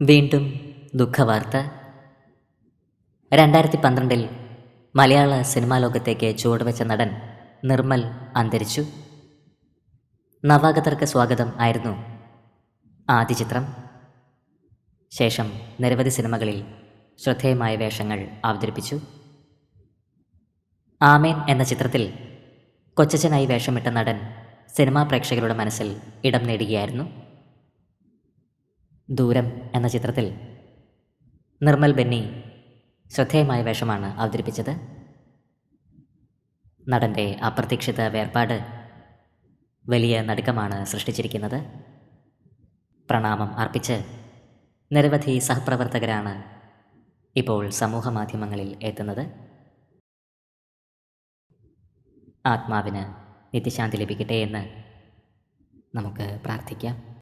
വീണ്ടും ദുഃഖവാർത്ത. രണ്ടായിരത്തി പന്ത്രണ്ടിൽ മലയാള സിനിമാ ലോകത്തേക്ക് ചുവടുവെച്ച നടൻ നിർമ്മൽ അന്തരിച്ചു. നവാഗതർക്ക് സ്വാഗതം ആയിരുന്നു ആദ്യ ചിത്രം. ശേഷം നിരവധി സിനിമകളിൽ ശ്രദ്ധേയമായ വേഷങ്ങൾ അവതരിപ്പിച്ചു. ആമേൻ എന്ന ചിത്രത്തിൽ കൊച്ചച്ചനായി വേഷമിട്ട നടൻ സിനിമാ പ്രേക്ഷകരുടെ മനസ്സിൽ ഇടം നേടുകയായിരുന്നു. ദൂരം എന്ന ചിത്രത്തിൽ നിർമ്മൽ ബെന്നി ശ്രദ്ധേയമായ വേഷമാണ് അവതരിപ്പിച്ചത്. നടന്റെ അപ്രതീക്ഷിത വേർപാട് വലിയ നടുക്കമാണ് സൃഷ്ടിച്ചിരിക്കുന്നത്. പ്രണാമം അർപ്പിച്ച് നിരവധി സഹപ്രവർത്തകരാണ് ഇപ്പോൾ സമൂഹ മാധ്യമങ്ങളിൽ എത്തുന്നത്. ആത്മാവിന് നിത്യശാന്തി ലഭിക്കട്ടെ എന്ന് നമുക്ക് പ്രാർത്ഥിക്കാം.